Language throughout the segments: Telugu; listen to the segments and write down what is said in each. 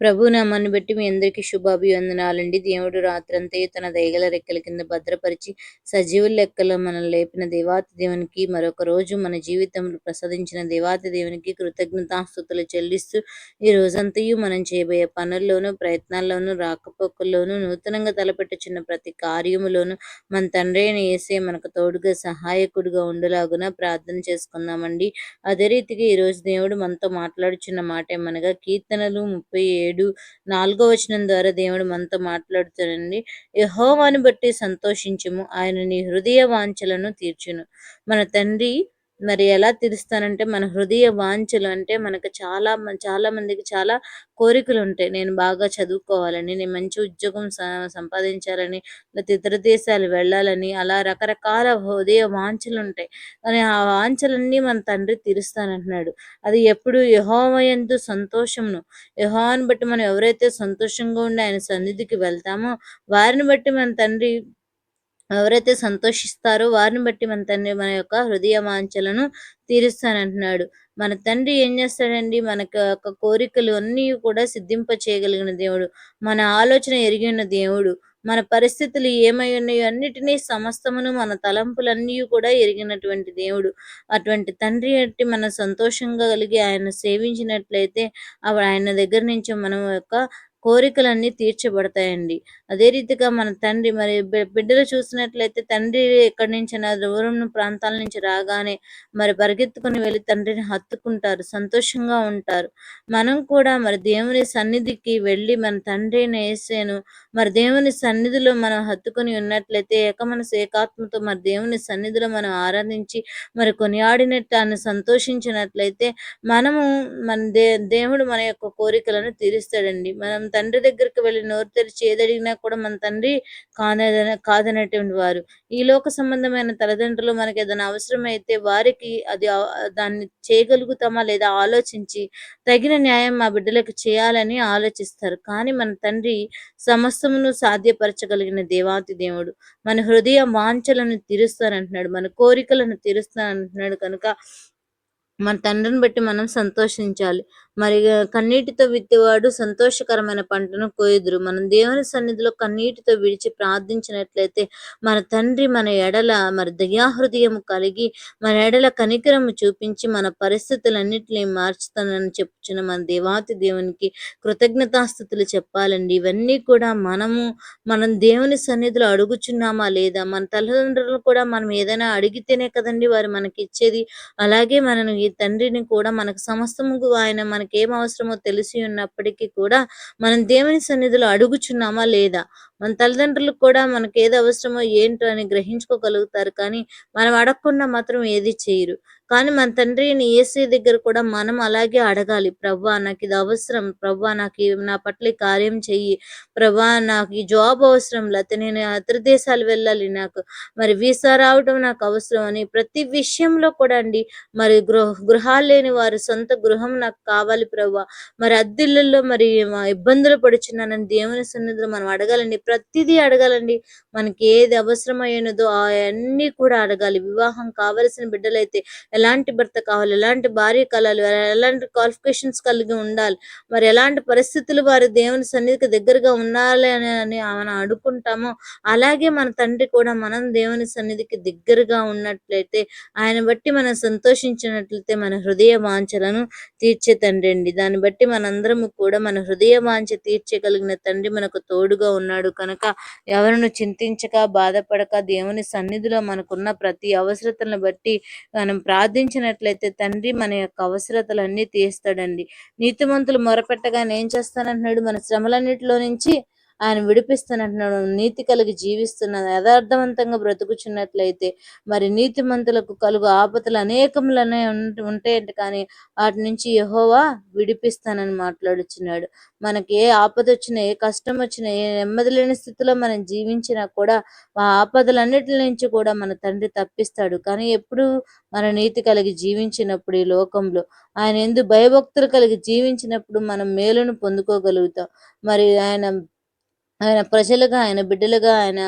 ప్రభు నామాన్ని బట్టి మీ అందరికీ శుభాభివందనాలండి. దేవుడు రాత్రంతా తన దయగల రెక్కల కింద భద్రపరిచి సజీవుల లెక్కలో మనం లేపిన దేవాతి దేవునికి మరొక రోజు మన జీవితంలో ప్రసాదించిన దేవాతి దేవునికి కృతజ్ఞతాస్థుతులు చెల్లిస్తూ ఈ రోజంతయు మనం చేయబోయే పనుల్లోనూ ప్రయత్నాల్లోనూ రాకపోకల్లోనూ నూతనంగా తలపెట్టుచున్న ప్రతి కార్యములోనూ మన తండ్రి అయిన ఏసే మనకు తోడుగా సహాయకుడిగా ఉండలాగున ప్రార్థన చేసుకుందామండి. అదే రీతిగా ఈరోజు దేవుడు మనతో మాట్లాడుచున్న మాట ఏమనగా కీర్తనలు ముప్పై ఏడు నాలుగో వచనం ద్వారా దేవుడు మనతో మాట్లాడుతాడండి. యహోవాని బట్టి సంతోషించము. ఆయన నీ హృదయ వాంఛలను తీర్చును. మన తండ్రి మరి ఎలా తీరుస్తానంటే మన హృదయ వాంఛలు అంటే మనకు చాలా చాలా మందికి చాలా కోరికలు ఉంటాయి. నేను బాగా చదువుకోవాలని నేను మంచి ఉద్యోగం సంపాదించాలని లేకపోతే ఇతర దేశాలు వెళ్ళాలని అలా రకరకాల హృదయ వాంఛలు ఉంటాయి. కానీ ఆ వాంఛలన్నీ మన తండ్రి తీరుస్తానంటున్నాడు. అది ఎప్పుడు యహోవయందు సంతోషంను యహోవాని బట్టి మనం ఎవరైతే సంతోషంగా ఉండి ఆయన సన్నిధికి వెళ్తామో వారిని బట్టి మన తండ్రి ఎవరైతే సంతోషిస్తారో వారిని బట్టి మన తండ్రి మన యొక్క హృదయ వాంఛలను తీరుస్తానంటున్నాడు. మన తండ్రి ఏం చేస్తాడండి? మనకు యొక్క కోరికలు అన్నీ కూడా సిద్ధింప చేయగలిగిన దేవుడు. మన ఆలోచన ఎరిగిన దేవుడు. మన పరిస్థితులు ఏమై ఉన్నాయో అన్నిటినీ సమస్తమును మన తలంపులన్నీ కూడా ఎరిగినటువంటి దేవుడు. అటువంటి తండ్రి అట్టి మన సంతోషంగా కలిగి ఆయన సేవించినట్లయితే ఆయన దగ్గర నుంచి మనం యొక్క కోరికలన్నీ తీర్చబడతాయండి. అదే రీతిగా మన తండ్రి మరి బిడ్డలు చూసినట్లయితే తండ్రి ఎక్కడి నుంచి దూరం ప్రాంతాల నుంచి రాగానే మరి పరిగెత్తుకుని వెళ్ళి తండ్రిని హత్తుకుంటారు సంతోషంగా ఉంటారు. మనం కూడా మరి దేవుని సన్నిధికి వెళ్ళి మన తండ్రిని వేసాను మరి దేవుని సన్నిధిలో మనం హత్తుకొని ఉన్నట్లయితే ఏకమనసు ఏకాత్మతో మరి దేవుని సన్నిధిలో మనం ఆరాధించి మరి కొనియాడినట్టు ఆయన సంతోషించినట్లయితే మనము మన దే దేవుడు మన యొక్క కోరికలను తీరుస్తాడండి. మనం తండ్రి దగ్గరికి వెళ్ళి నోరు తెరిచి ఏదడిగినా కూడా మన తండ్రి కాదన కాదనేటువంటి వారు. ఈ లోక సంబంధమైన తల్లిదండ్రులు మనకి ఏదైనా అవసరమైతే వారికి అది దాన్ని చేయగలుగుతామా లేదా ఆలోచించి తగిన న్యాయం మా బిడ్డలకు చేయాలని ఆలోచిస్తారు. కానీ మన తండ్రి సమస్తమును సాధ్యపరచగలిగిన దేవాతి దేవుడు. మన హృదయ వాంఛలను తీరుస్తానంటున్నాడు. మన కోరికలను తీరుస్తానంటున్నాడు. కనుక మన తండ్రిని బట్టి మనం సంతోషించాలి. మరి కన్నీటితో విత్తేవాడు సంతోషకరమైన పంటను కోయుదురు. మనం దేవుని సన్నిధిలో కన్నీటితో విడిచి ప్రార్థించినట్లయితే మన తండ్రి మన ఎడల మరి దయాహృదయం కలిగి మన ఎడల కనికరము చూపించి మన పరిస్థితులన్నింటినీ మార్చుతానని చెప్పుచున్న మన దేవాతి దేవునికి కృతజ్ఞతాస్థుతులు చెప్పాలండి. ఇవన్నీ కూడా మనము మనం దేవుని సన్నిధిలో అడుగుచున్నామా లేదా? మన తల్లిదండ్రులు కూడా మనం ఏదైనా అడిగితేనే కదండి వారు మనకి ఇచ్చేది అలాగే మనం ఈ తండ్రిని కూడా మనకు సమస్తము ఆయన మనకి మనకి ఏం అవసరమో తెలిసి ఉన్నప్పటికీ కూడా మనం దేవుని సన్నిధిలో అడుగుచున్నామా లేదా? మన తల్లిదండ్రులకు కూడా మనకి ఏది అవసరమో ఏంటో అని గ్రహించుకోగలుగుతారు కానీ మనం అడగకుండా మాత్రం ఏది చేయరు. కానీ మన తండ్రిని ఏసీ దగ్గర కూడా మనం అలాగే అడగాలి ప్రభా నాకు ఇది అవసరం ప్రభా నాకు నా పట్ల కార్యం చెయ్యి ప్రభా నాకు ఈ జాబ్ అవసరం లేకపోతే నేను ఇతర దేశాలు వెళ్ళాలి నాకు మరి వీసా రావడం నాకు అవసరం అని ప్రతి విషయంలో కూడా అండి మరి గృహ గృహాలు లేని వారు సొంత గృహం నాకు కావాలి ప్రభా. మరి అద్దెళ్ళల్లో మరి ఇబ్బందులు పడుచున్నానని దేవుని సన్నిధిలో మనం అడగాలండి ప్రతిదీ అడగాలండి. మనకి ఏది అవసరమైనదో అవన్నీ కూడా అడగాలి. వివాహం కావలసిన బిడ్డలైతే ఎలాంటి భర్త కావాలి? ఎలాంటి భార్య కలాలి? ఎలాంటి క్వాలిఫికేషన్స్ కలిగి ఉండాలి? మరి ఎలాంటి పరిస్థితులు వారి దేవుని సన్నిధికి దగ్గరగా ఉండాలి అని అని మనం అడుకుంటామో అలాగే మన తండ్రి కూడా మనం దేవుని సన్నిధికి దగ్గరగా ఉన్నట్లయితే ఆయన బట్టి మనం సంతోషించినట్లయితే మన హృదయ వాంఛలను తీర్చే తండ్రి అండి. దాన్ని బట్టి మనందరము కూడా మన హృదయ వాంఛ తీర్చగలిగిన తండ్రి మనకు తోడుగా ఉన్నాడు. కనుక ఎవరిను చింతించక బాధపడక దేవుని సన్నిధిలో మనకున్న ప్రతి అవసరతను బట్టి మనం ప్రా ప్రార్థించినట్లయితే తండ్రి మన యొక్క అవసరతలన్నీ తీస్తాడండి నీతిమంతులు మొరపెట్టగానే ఏం చేస్తానంటున్నాడు? మన శ్రమలన్నిటిలో నుంచి ఆయన విడిపిస్తున్నట్టున్నాడు నీతి కలిగి జీవిస్తున్న యథార్థవంతంగా బ్రతుకుచున్నట్లయితే మరి నీతి మంతులకు కలుగు ఆపదలు అనేకములనే ఉంటాయంట కానీ వాటి నుంచి యహోవా విడిపిస్తానని మాట్లాడుచున్నాడు. మనకి ఏ ఆపద వచ్చినా ఏ కష్టం వచ్చినా ఏ నెమ్మది లేని స్థితిలో మనం జీవించినా కూడా ఆ ఆపదలన్నిటి నుంచి కూడా మన తండ్రి తప్పిస్తాడు. కానీ ఎప్పుడు మన నీతి కలిగి జీవించినప్పుడు ఈ లోకంలో ఆయన ఎందు భయభక్తులు కలిగి జీవించినప్పుడు మనం మేలును పొందుకోగలుగుతాం. మరి ఆయన ఆయన ప్రజలుగా ఆయన బిడ్డలుగా ఆయన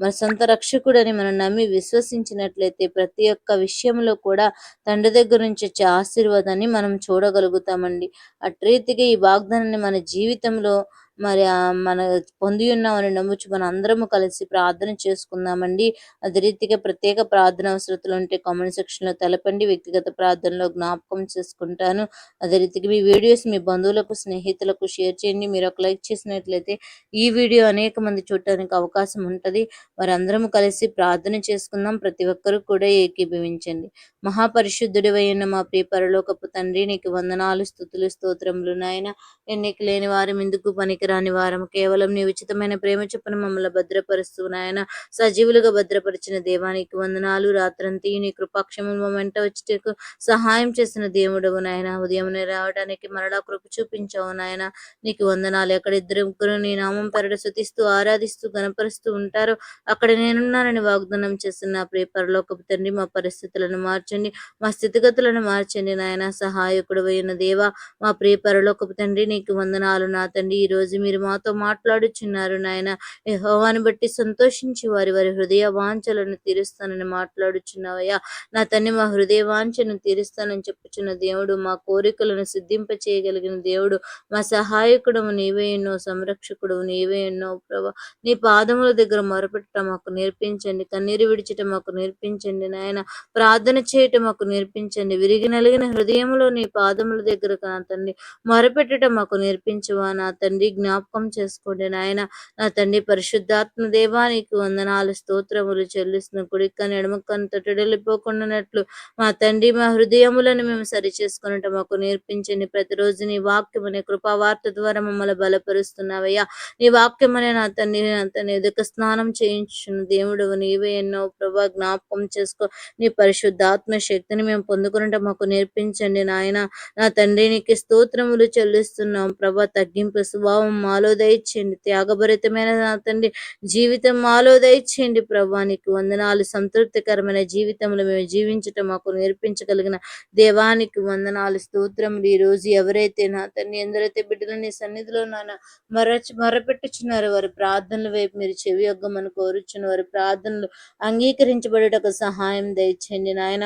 మన సొంత రక్షకుడని మనం నమ్మి విశ్వసించినట్లయితే ప్రతి ఒక్క విషయంలో కూడా తండ్రి దగ్గర నుంచి వచ్చే ఆశీర్వాదాన్ని మనం చూడగలుగుతామండి. అట్ రీతిగా ఈ వాగ్దానాన్ని మన జీవితంలో మరి మన పొంది ఉన్నామని నమ్ముచు మన అందరము కలిసి ప్రార్థన చేసుకుందామండి. అదే రీతిగా ప్రత్యేక ప్రార్థన అవసరతలు ఉంటే కామెంట్ సెక్షన్లో తెలపండి. వ్యక్తిగత ప్రార్థనలో జ్ఞాపకం చేసుకుంటాను. అదే రీతిగా మీ వీడియోస్ మీ బంధువులకు స్నేహితులకు షేర్ చేయండి. మీరు ఒక లైక్ చేసినట్లయితే ఈ వీడియో అనేక మంది చూడటానికి అవకాశం ఉంటుంది. మరి అందరము కలిసి ప్రార్థన చేసుకుందాం. ప్రతి ఒక్కరు కూడా ఏకీభవించండి. మహాపరిశుద్ధుడి అయిన మా ప్రియ పరలోకపు తండ్రి నీకు వందనాలు స్థుతులు స్తోత్రములు నాయన. ఎన్నిక లేని వారి ముందుకు పనికి పనికిరాని వారం కేవలం నీ ఉచితమైన ప్రేమ చొప్పున మమ్మల్ని భద్రపరుస్తూ నాయన సజీవులుగా భద్రపరిచిన దేవానికి వందనాలు. రాత్రంతి నీ కృపాక్షమం వెంట వచ్చేకు సహాయం చేసిన దేవుడవు నాయన. ఉదయం రావడానికి మరలా కృప చూపించావు నాయన. నీకు వందనాలు. ఎక్కడ ఇద్దరు ముగ్గురు నీ నామం పెరడ శుతిస్తూ ఆరాధిస్తూ గనపరుస్తూ ఉంటారో అక్కడ నేనున్నానని వాగ్దానం చేస్తున్న ప్రియ పరలోకపు తండ్రి మా పరిస్థితులను మార్చండి. మా స్థితిగతులను మార్చండి నాయన. సహాయకుడు అయిన దేవ మా ప్రియ పరలోకపు తండ్రి నీకు వందనాలు. నా తండ్రి ఈ రోజు మీరు మాతో మాట్లాడుచున్నారు నాయన. యహోవాని బట్టి సంతోషించి వారి వారి హృదయ వాంఛలను తీరుస్తానని మాట్లాడుచున్నావయ్యా. నా తండ్రి మా హృదయ వాంఛను తీరుస్తానని చెప్పుచున్న దేవుడు మా కోరికలను సిద్ధింప చేయగలిగిన దేవుడు మా సహాయకుడు నీవే ఎన్నో సంరక్షకుడు నీవే ఎన్నో. ప్రభా నీ పాదముల దగ్గర మొరపెట్టడం మాకు నేర్పించండి కన్నీరు విడిచటం మాకు నేర్పించండి నాయన. ప్రార్థన చేయటం మాకు నేర్పించండి విరిగి నలిగిన హృదయంలో నీ పాదముల దగ్గర నా తండ్రి మొరపెట్టడం మాకు నేర్పించవా నా తండ్రి. జ్ఞాపకం చేసుకోండి నాయన నా తండ్రి పరిశుద్ధాత్మ దేవానికి వందనాలు స్తోత్రములు చెల్లిస్తున్న కుడిక్కని ఎడమక్కని తొట్టడెళ్ళిపోకుండానట్లు మా తండ్రి మా హృదయములను మేము సరి చేసుకున్నట్టు మాకు నేర్పించండి. ప్రతిరోజు నీ వాక్యం అనే కృపావార్త ద్వారా మమ్మల్ని బలపరుస్తున్నావయ్యా. నీ వాక్యం అనే నా తండ్రి నా తండ్రి ఎదుక స్నానం చేయించున్న దేవుడు నీవే ఎన్నో ప్రభా జ్ఞాపకం చేసుకో. నీ పరిశుద్ధాత్మ శక్తిని మేము పొందుకున్నట్టు మాకు నేర్పించండి నాయన. నా తండ్రి నీకు స్తోత్రములు చెల్లిస్తున్నాం ప్రభా తగ్గింపు స్వభావం మాలో దయచేయండి త్యాగభరితమైన నా తండ్రి జీవితం మాలో దయచేయండి ప్రభా. నీకు వందనాలు. సంతృప్తికరమైన జీవితంలో మేము జీవించటం మాకు నేర్పించగలిగిన దేవానికి వందనాలు. స్తోత్రములు. ఈ రోజు ఎవరైతే నా తండ్రి ఎందరైతే బిడ్డలని సన్నిధిలో నాన్న మరచి మరపెట్టుచున్నారు వారి ప్రార్థనల వైపు మీరు చెవి యొగ్గమని కోరుచున్న వారి ప్రార్థనలు అంగీకరించబడటకు సహాయం దయచేయండి. నాయన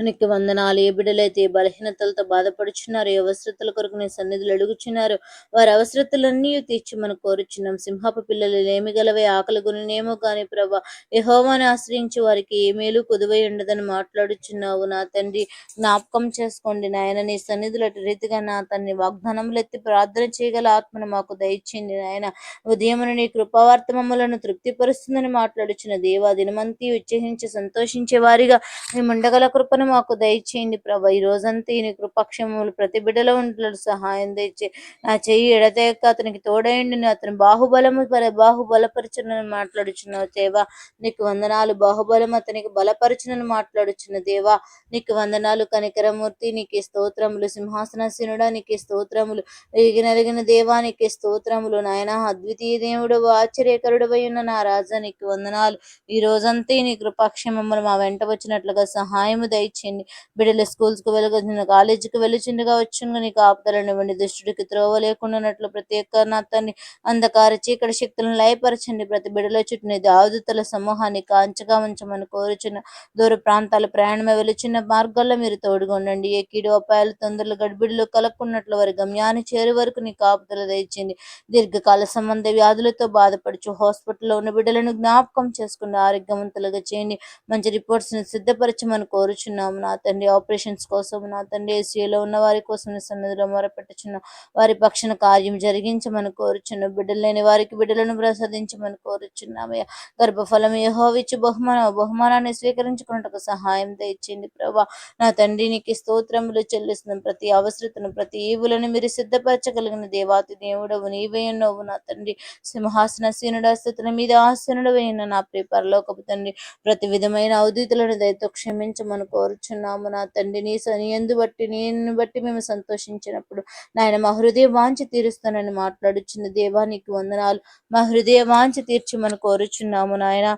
నీకు వందనాలు. ఏ బిడ్డలైతే బలహీనతలతో బాధపడుచున్నారు ఏ అవసరతల కొరకు నీ సన్నిధులు అడుగుచున్నారు వారి అవసరతలన్నీ తీర్చి మనం కోరుచున్నాం. సింహపు పిల్లలు ఏమి గలవే ఆకలి గురినేమో కానీ ప్రభా యహోవాని ఆశ్రయించి వారికి ఏ మేలు కుదువై ఉండదని మాట్లాడుచున్నావు. నా తండ్రి జ్ఞాపకం చేసుకోండి నాయన. నీ సన్నిధులు అటు రీతిగా నా తన్ని వాగ్దానములు ఎత్తి ప్రార్థన చేయగల ఆత్మను మాకు దయచేయండి నాయన. ఉదయమున నీ కృపావార్త మమ్మలను తృప్తిపరుస్తుందని మాట్లాడుచున్న దేవా దినమంతి ఉత్సహించి సంతోషించే వారిగా మేము ఉండగల కృపను మాకు దయచేయండి ప్రభా. ఈ రోజంతా ఈయన కృపక్షములు ప్రతి బిడ్డలో ఉంటున్నారు సహాయం దయచే నా చెయ్యి ఎడతేక అతనికి తోడయండి అతని బాహుబలము బాహుబలపరచునని మాట్లాడుచున్నావు దేవా. నీకు వందనాలు. బాహుబలం అతనికి బలపరచునని మాట్లాడుచున్న దేవా. నీకు వందనాలు. కనికరమూర్తి నీకు స్తోత్రములు. సింహాసనసీనుడా నీకు స్తోత్రములు. ఎరిగినరిగిన దేవానికి స్తోత్రములు. నాయన అద్వితీయ దేవుడు ఆశ్చర్యకరుడు ఉన్న నా రాజా నీకు వందనాలు. ఈ రోజంతా నీ కృపాక్షమమ్మలు మా వెంట వచ్చినట్లుగా సహాయము దయచి దయచేయండి బిడ్డలు స్కూల్స్కి వెళ్ళగొచ్చిన కాలేజీకి వెళ్ళిచిండగా వచ్చునుగా నీకు ఆపుదలనివ్వండి దుష్టుడికి త్రోవ లేకుండానట్లు ప్రత్యేక నాతాన్ని అంధకార చీకటి శక్తులను లయపరచండి. ప్రతి బిడ్డల చుట్టూ ఆదుతల సమూహాన్ని కాంచగా ఉంచమని కోరుచున్న దూర ప్రాంతాల ప్రయాణమే వెలుచున్న మార్గాల్లో మీరు తోడుగొండండి ఏ కీడు అపాయాలు తొందరలు గడిబిడులు కలక్కున్నట్లు వారి గమ్యాన్ని చేరే వరకు నీ కాపుదల దయచేయండి. దీర్ఘకాల సంబంధ వ్యాధులతో బాధపడుచు హాస్పిటల్లో ఉన్న బిడ్డలను జ్ఞాపకం చేసుకుని ఆరోగ్యవంతులుగా చేయండి. మంచి రిపోర్ట్స్ని సిద్ధపరచమని కోరుచున్నాను. వేడుకుంటున్నాము నా తండ్రి. ఆపరేషన్స్ కోసం నా తండ్రి ఏసీలో ఉన్న వారి కోసం సన్నిధిలో మొరపెట్టుచున్న. వారి పక్షన కార్యం జరిగించమని కోరుచున్న. బిడ్డలు లేని వారికి బిడ్డలను ప్రసాదించమని కోరుచున్నామయ్య గర్భఫలం యహోవిచ్చు బహుమానం బహుమానాన్ని స్వీకరించుకున్నట్టుకు సహాయం తెచ్చింది ప్రభా. నా తండ్రి నీకు స్తోత్రములు చెల్లిస్తున్న. ప్రతి అవసరతను ప్రతి ఈవులను మీరు సిద్ధపరచగలిగిన దేవాతి దేవుడవు. నీవే ఉన్నవు నా తండ్రి. సింహాసన సీనుడు స్థితుల మీద ఆసనుడు అయిన నా ప్రియ పరలోకపు తండ్రి. ప్రతి విధమైన అవధీతులను దయతో క్షమించమని కోరు కోరుచున్నాము నా తండ్రి. నీ ఎందు బట్టి నేను బట్టి మేము సంతోషించినప్పుడు నాయన మా హృదయ వాంచి తీరుస్తానని మాట్లాడుచున్న దేవానికి వందనాలు. మా హృదయ వాంచి తీర్చి మనం కోరుచున్నాము నాయన.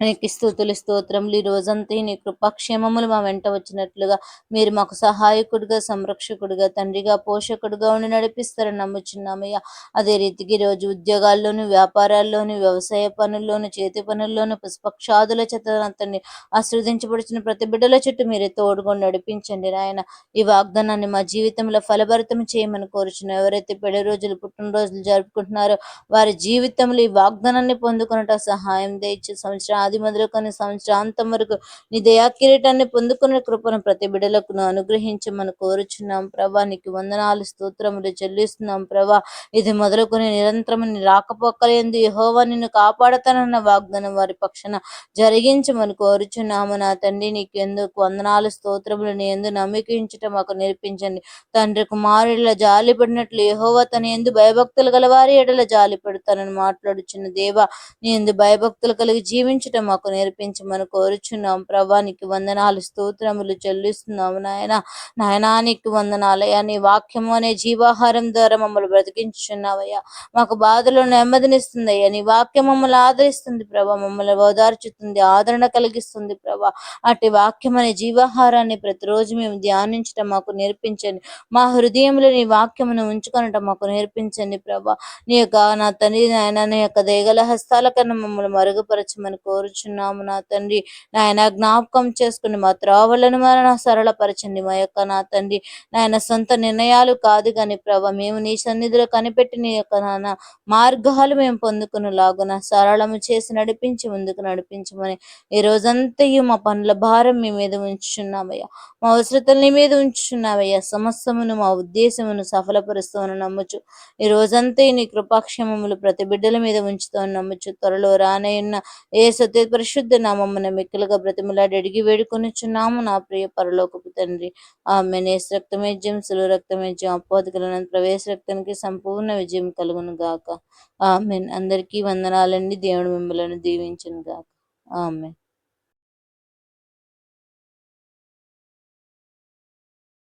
నీకు స్థుతులు స్తోత్రములు ఈ రోజంతా నీ కృపాక్షేమములు మా వెంట వచ్చినట్లుగా మీరు మాకు సహాయకుడిగా సంరక్షకుడిగా తండ్రిగా పోషకుడిగా ఉండి నడిపిస్తారని నమ్ముచున్నామయ్యా. అదే రీతికి ఈ రోజు ఉద్యోగాల్లోను వ్యాపారాల్లోను వ్యవసాయ పనుల్లోను చేతి పనుల్లోను పుష్పక్షాదుల చేత అతన్ని ఆశ్రవదించబడుచున్న ప్రతి బిడ్డల చుట్టూ మీరే తోడుగా నడిపించండి నాయన. ఈ వాగ్దానాన్ని మా జీవితంలో ఫలభరితం చేయమని కోరుచున్నాం ఎవరైతే పెళ్ళి రోజులు పుట్టినరోజులు జరుపుకుంటున్నారో వారి జీవితంలో ఈ వాగ్దానాన్ని పొందుకున్నట సహాయం. దయచి సంవత్సరం ఆది మొదలుకొని సంవత్సరాంతం వరకు నీ దయా కిరీటాన్ని పొందుకునే కృపను ప్రతి బిడలకు అనుగ్రహించమని కోరుచున్నాం. ప్రభా నీకు వందనాలు స్తోత్రములు చెల్లిస్తున్నాం. ప్రభా ఇది మొదలుకొని నిరంతరం రాకపోకలేందు యహోవా నిన్ను కాపాడతానన్న వాగ్దానం వారి పక్షాన జరిగించమని కోరుచున్నాము. నా తండ్రి నీకు ఎందుకు వందనాలు స్తోత్రములు? నీ ఎందు నమ్మికించటం మాకు నేర్పించండి. తండ్రి కుమారుల జాలి పడినట్లు యహోవా తన ఎందు భయభక్తులు గలవారి ఎడల జాలి పెడతానని మాట్లాడుచున్న దేవా నీ ఎందు భయభక్తులు కలిగి జీవించటం మాకు నేర్పించమని కోరుచున్నాం. ప్రభానికి వందనాలు స్తోత్రములు చెల్లిస్తున్నాము నాయన. నాయనానికి వందనాలయ్యా నీ వాక్యము అనే జీవాహారం ద్వారా మమ్మల్ని బ్రతికించున్నావయ్యా మాకు బాధలు నెమ్మదినిస్తుందయ్యా నీ వాక్యం మమ్మల్ని ఆదరిస్తుంది ప్రభా. మమ్మల్ని ఓదార్చుతుంది ఆదరణ కలిగిస్తుంది ప్రభా. అటు వాక్యం అనే జీవాహారాన్ని ప్రతిరోజు మేము ధ్యానించటం మాకు నేర్పించండి. మా హృదయంలో నీ వాక్యమును ఉంచుకొనటం మాకు నేర్పించండి ప్రభా. నీ యొక్క నా తండ్రి నాయన నీ యొక్క దేగల హస్తాల కన్నా మమ్మల్ని మరుగుపరచమని కోరుచున్నాము నా తండ్రి. నాయన జ్ఞాపకం చేసుకుని మా త్రోవలను మన సరళపరచండి మా యొక్క నా తండ్రి. నాయన సొంత నిర్ణయాలు కాదు కానీ ప్రభ మేము నీ సన్నిధిలో కనిపెట్టి నీ యొక్క నాన్న మార్గాలు మేము పొందుకుని లాగున సరళము చేసి నడిపించి ముందుకు నడిపించమని ఈ రోజంతయు మా పనుల భారం మీ మీద ఉంచుచున్నామయ్యా. మా అవసరతల్ని మీద ఉంచుచున్నావయ్యా సమస్తమును మా ఉద్దేశమును సఫలపరుస్తామని నమ్ముచు ఈ రోజంతా నీ కృపాక్షమములు ప్రతి బిడ్డల మీద ఉంచుతామని నమ్ముచు. త్వరలో రానయ్యున్న ఏ సత్య పరిశుద్ధ నామమున మిక్కలుగా బ్రతిమలాడి అడిగి వేడుకొనిచున్నాము. నా ప్రియ పరలోకపు తండ్రి ఆమె నేస్ రక్తమేజ్యం సులు రక్తమేజ్యం అపోధకులను ప్రవేశ రక్తానికి సంపూర్ణ విజయం కలుగును గాక. ఆమెన్. అందరికీ వందనాలండి దేవుడు మిమ్మలను దీవించును గాక. ఆమెన్.